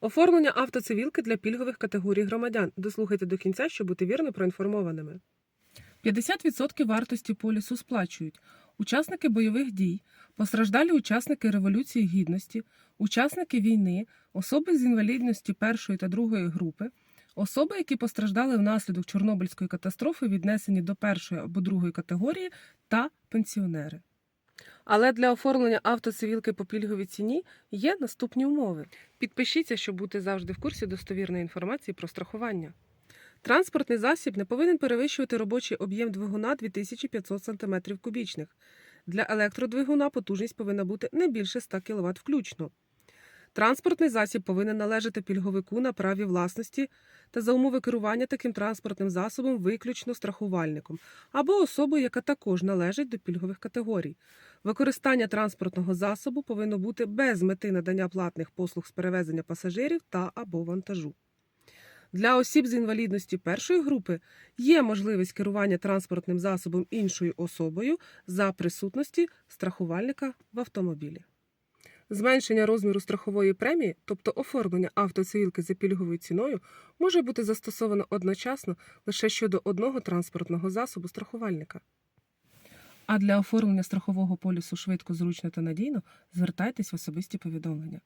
Оформлення автоцивілки для пільгових категорій громадян. Дослухайте до кінця, щоб бути вірно проінформованими. 50% вартості полісу сплачують учасники бойових дій, постраждалі учасники Революції Гідності, учасники війни, особи з інвалідності першої та другої групи, особи, які постраждали внаслідок Чорнобильської катастрофи, віднесені до першої або другої категорії, та пенсіонери. Але для оформлення автоцивілки по пільговій ціні є наступні умови. Підпишіться, щоб бути завжди в курсі достовірної інформації про страхування. Транспортний засіб не повинен перевищувати робочий об'єм двигуна 2500 см кубічних. Для електродвигуна потужність повинна бути не більше 100 кВт включно. Транспортний засіб повинен належати пільговику на праві власності та за умови керування таким транспортним засобом виключно страхувальником або особою, яка також належить до пільгових категорій. Використання транспортного засобу повинно бути без мети надання платних послуг з перевезення пасажирів та або вантажу. Для осіб з інвалідності першої групи є можливість керування транспортним засобом іншою особою за присутності страхувальника в автомобілі. Зменшення розміру страхової премії, тобто оформлення автоцивілки за пільговою ціною, може бути застосовано одночасно лише щодо одного транспортного засобу страхувальника. А для оформлення страхового полісу швидко, зручно та надійно звертайтесь в особисті повідомлення.